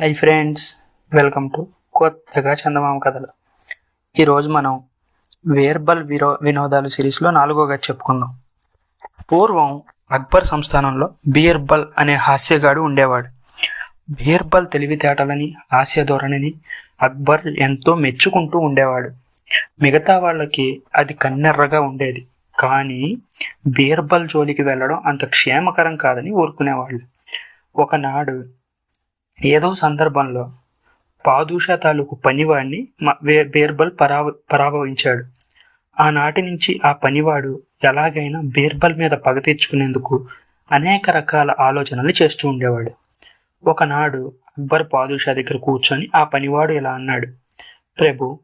Hi friends welcome to కొత్తగా చందమామ కథలు. ఈరోజు మనం వేర్బల్ విరో వినోదాలు సిరీస్లో నాలుగోగా చెప్పుకుందాం. పూర్వం అక్బర్ సంస్థానంలో బీర్బల్ అనే హాస్యగాడు ఉండేవాడు. బీర్బల్ తెలివితేటలని హాస్య ధోరణిని అక్బర్ ఎంతో మెచ్చుకుంటూ ఉండేవాడు. మిగతా వాళ్ళకి అది కన్నెర్రగా ఉండేది. కానీ బీర్బల్ జోలికి వెళ్ళడం అంత క్షేమకరం కాదని ఊరుకునేవాళ్ళు. ఒకనాడు ఏదో సందర్భంలో పాదూషా తాలూకు పనివాడిని బీర్బల్ పరావ పరాభవించాడు. ఆనాటి నుంచి ఆ పనివాడు ఎలాగైనా బీర్బల్ మీద పగ తెచ్చుకునేందుకు అనేక రకాల ఆలోచనలు చేస్తూ ఉండేవాడు. ఒకనాడు అక్బర్ పాదుషా దగ్గర కూర్చొని ఆ పనివాడు ఇలా అన్నాడు. ప్రభు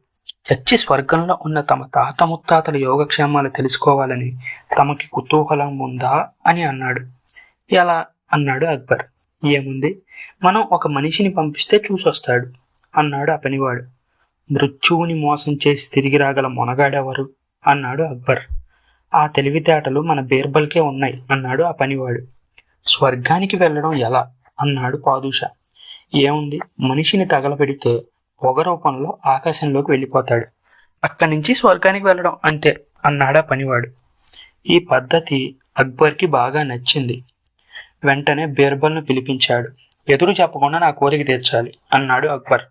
చచ్చి స్వర్గంలో ఉన్న తమ తాత ముత్తాతల యోగక్షేమాలు తెలుసుకోవాలని తమకి కుతూహలం ఉందా అని అన్నాడు. ఎలా? అన్నాడు అక్బర్. ఏముంది? మనం ఒక మనిషిని పంపిస్తే చూసొస్తాడు. అన్నాడు ఆ పనివాడు మృత్యువుని మోసం చేసి తిరిగి రాగల మొనగాడెవరు? అన్నాడు అక్బర్. ఆ తెలివితేటలు మన బీర్బల్కే ఉన్నాయి అన్నాడు ఆ పనివాడు. స్వర్గానికి వెళ్ళడం ఎలా? అన్నాడు పాదుష. ఏముంది? మనిషిని తగలబెడితే పొగ రూపంలో ఆకాశంలోకి వెళ్ళిపోతాడు. అక్కడి నుంచి స్వర్గానికి వెళ్ళడం అంతే అన్నాడు ఆ పనివాడు. ఈ పద్ధతి అక్బర్కి బాగా నచ్చింది. వెంటనే బీర్బల్ను పిలిపించాడు. ఎదురు చెప్పకుండా నా కోరిక తీర్చాలి అన్నాడు అక్బర్.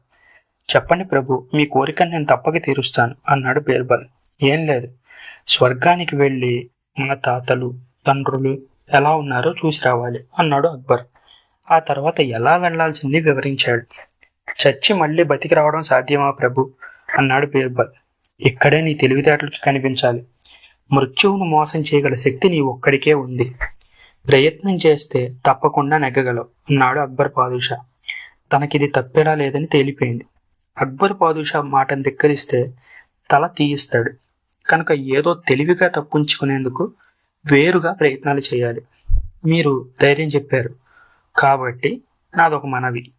చెప్పండి ప్రభు మీ కోరికను నేను తప్పక తీరుస్తాను అన్నాడు బీర్బల్. ఏం లేదు. స్వర్గానికి వెళ్ళి మన తాతలు తండ్రులు ఎలా ఉన్నారో చూసి రావాలి అన్నాడు అక్బర్. ఆ తర్వాత ఎలా వెళ్ళాల్సింది వివరించాడు. చచ్చి మళ్ళీ బతికి రావడం సాధ్యమా ప్రభు అన్నాడు బీర్బల్. ఇక్కడే నీ తెలివితేటలకి కనిపించాలి. మృత్యువును మోసం చేయగల శక్తి నీ ఒక్కడికే ఉంది. ప్రయత్నం చేస్తే తప్పకుండా నెగ్గగలవు అన్నాడు అక్బర్ పాదుషా. తనకిది తప్పేలా లేదని తేలిపోయింది. అక్బర్ పాదుషా మాటను ధిక్కరిస్తే తల తీయిస్తాడు. కనుక ఏదో తెలివిగా తప్పించుకునేందుకు వేరుగా ప్రయత్నాలు చేయాలి. మీరు ధైర్యం చెప్పారు. కాబట్టి నాదొక మనవి.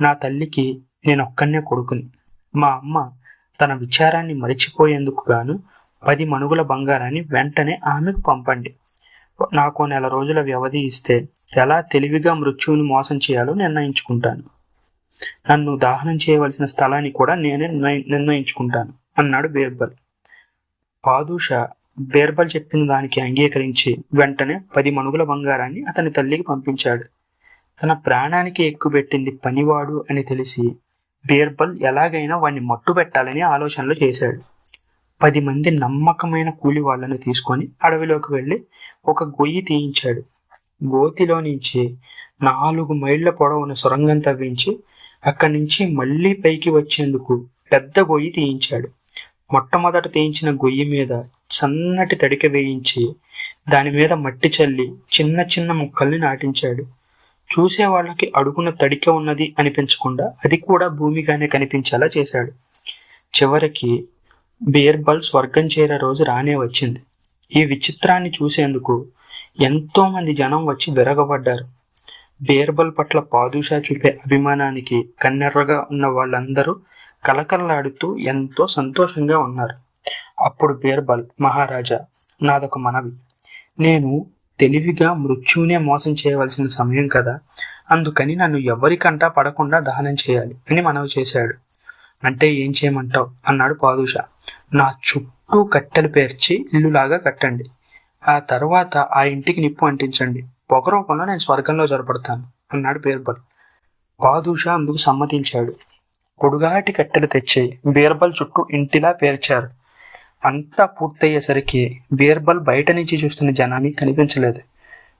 నా తల్లికి నేను ఒక్కనే కొడుకుని. మా అమ్మ తన విచారాన్ని మరిచిపోయేందుకు గాను పది మణుగుల బంగారాన్ని వెంటనే ఆమెకు పంపండి. నాకు నెల రోజుల వ్యవధి ఇస్తే ఎలా తెలివిగా మృత్యువుని మోసం చేయాలో నిర్ణయించుకుంటాను. నన్ను దాహనం చేయవలసిన స్థలాన్ని కూడా నేనే నిర్ణయించుకుంటాను అన్నాడు బీర్బల్. పాదుషా బీర్బల్ చెప్పిన దానికి అంగీకరించి వెంటనే పది మనుగుల బంగారాన్ని అతని తల్లికి పంపించాడు. తన ప్రాణానికి ఎక్కుపెట్టింది పనివాడు అని తెలిసి బీర్బల్ ఎలాగైనా వాడిని మట్టు పెట్టాలని ఆలోచనలు చేశాడు. పది మంది నమ్మకమైన కూలి వాళ్ళను తీసుకొని అడవిలోకి వెళ్ళి ఒక గొయ్యి తీయించాడు. గోతిలో నుంచి నాలుగు మైళ్ళ పొడవున సొరంగం తవ్వించి అక్కడి నుంచి మళ్ళీ పైకి వచ్చేందుకు పెద్ద గొయ్యి తీయించాడు. మొట్టమొదట తీయించిన గొయ్యి మీద సన్నటి తడిక వేయించి దాని మీద మట్టి చల్లి చిన్న చిన్న ముక్కల్ని నాటించాడు. చూసే వాళ్ళకి అడుగున తడిక ఉన్నది అనిపించకుండా అది కూడా భూమిగానే కనిపించేలా చేశాడు. చివరికి బీర్బల్ స్వర్గం చేరే రోజు రానే వచ్చింది. ఈ విచిత్రాన్ని చూసేందుకు ఎంతోమంది జనం వచ్చి విరగబడ్డారు. బీర్బల్ పట్ల పాదుషా చూపే అభిమానానికి కన్నెర్రగా ఉన్న వాళ్ళందరూ కలకల్లాడుతూ ఎంతో సంతోషంగా ఉన్నారు. అప్పుడు బీర్బల్ మహారాజా నాదొక మనవి. నేను తెలివిగా మృత్యునే మోసం చేయవలసిన సమయం కదా. అందుకని నన్ను ఎవరికంటా పడకుండా దహనం చేయాలి అని మనవి చేశాడు. అంటే ఏం చేయమంటావు? అన్నాడు పాదుష. నా చుట్టూ కట్టెలు పేర్చి ఇల్లులాగా కట్టండి. ఆ తర్వాత ఆ ఇంటికి నిప్పు అంటించండి. పొగ రూపంలో నేను స్వర్గంలో జరపడతాను అన్నాడు బీర్బల్. పాదుష అందుకు సమ్మతించాడు. పొడుగాటి కట్టెలు తెచ్చి బీర్బల్ చుట్టూ ఇంటిలా పేర్చారు. అంతా పూర్తయ్యేసరికి బీర్బల్ బయట నుంచి చూస్తున్న జనాన్ని కనిపించలేదు.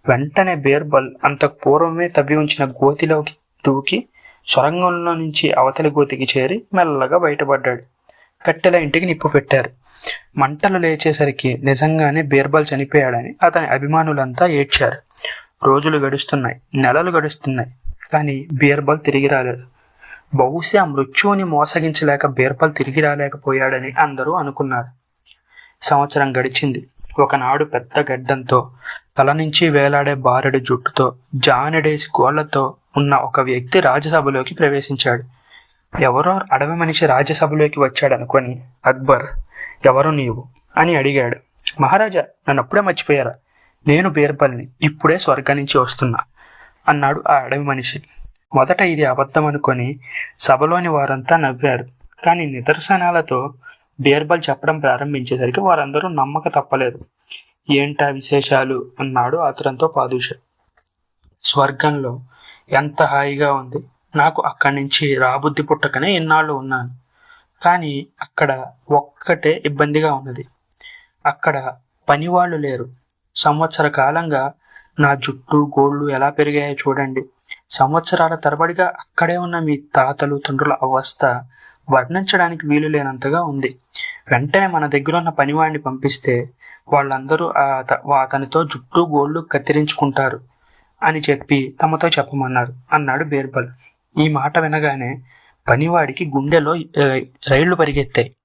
వెంటనే బీర్బల్ అంతకు పూర్వమే తవ్వి ఉంచిన గోతిలోకి దూకి సొరంగంలో నుంచి అవతలి గోతికి చేరి మెల్లగా బయటపడ్డాడు. కట్టెల ఇంటికి నిప్పు పెట్టారు. మంటలు లేచేసరికి నిజంగానే బీర్బల్ చనిపోయాడని అతని అభిమానులంతా ఏడ్చారు. రోజులు గడుస్తున్నాయి నెలలు గడుస్తున్నాయి కానీ బీర్బల్ తిరిగి రాలేదు. బహుశా మృత్యువుని మోసగించలేక బీర్బల్ తిరిగి రాలేకపోయాడని అందరూ అనుకున్నారు. సంవత్సరం గడిచింది. ఒకనాడు పెద్ద గడ్డంతో తల నుంచి వేలాడే బారెడు జుట్టుతో జానడేసి గోళ్ళతో ఉన్న ఒక వ్యక్తి రాజ్యసభలోకి ప్రవేశించాడు. ఎవరో అడవి మనిషి రాజ్యసభలోకి వచ్చాడనుకొని అక్బర్ ఎవరు నీవు? అని అడిగాడు. మహారాజా నన్ను అప్పుడే మర్చిపోయారా? నేను బీర్బల్ని ఇప్పుడే స్వర్గం నుంచి వస్తున్నా అన్నాడు ఆ అడవి మనిషి. మొదట ఇది అబద్ధం అనుకొని సభలోని వారంతా నవ్వారు. కానీ నిదర్శనాలతో బీర్బల్ చెప్పడం ప్రారంభించేసరికి వారందరూ నమ్మక తప్పలేదు. ఏంటా విశేషాలు? అన్నాడు ఆతురంతో పాదుష. స్వర్గంలో ఎంత హాయిగా ఉంది. నాకు అక్కడి నుంచి రాబుద్ధి పుట్టకనే ఇన్నాళ్ళు ఉన్నాను. కానీ అక్కడ ఒక్కటే ఇబ్బందిగా ఉన్నది. అక్కడ పనివాళ్ళు లేరు. సంవత్సర కాలంగా నా జుట్టు గోళ్ళు ఎలా పెరిగాయో చూడండి. సంవత్సరాల తరబడిగా అక్కడే ఉన్న మీ తాతలు తండ్రుల అవస్థ వర్ణించడానికి వీలు లేనంతగా ఉంది. వెంటనే మన దగ్గర ఉన్న పనివాడిని పంపిస్తే వాళ్ళందరూ అతనితో జుట్టు గోళ్ళు కత్తిరించుకుంటారు. అని చెప్పి తమతో చెప్పమన్నారు. అన్నాడు బీర్బల్. ఈ మాట వినగానే పనివాడికి గుండెలో రైళ్ళు పరిగెత్తాయి.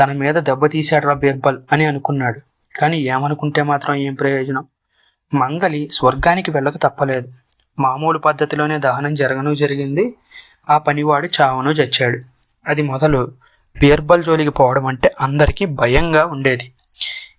తన మీద దెబ్బతీశాడురా బీర్బల్ అని అనుకున్నాడు. కానీ ఏమనుకుంటే మాత్రం ఏం ప్రయోజనం? మంగలి స్వర్గానికి వెళ్ళక తప్పలేదు. మామూలు పద్ధతిలోనే దహనం జరగను జరిగింది. ఆ పనివాడు చావను చచ్చాడు. అది మొదలు బీర్బల్ జోలికి పోవడం అంటే అందరికీ భయంగా ఉండేది.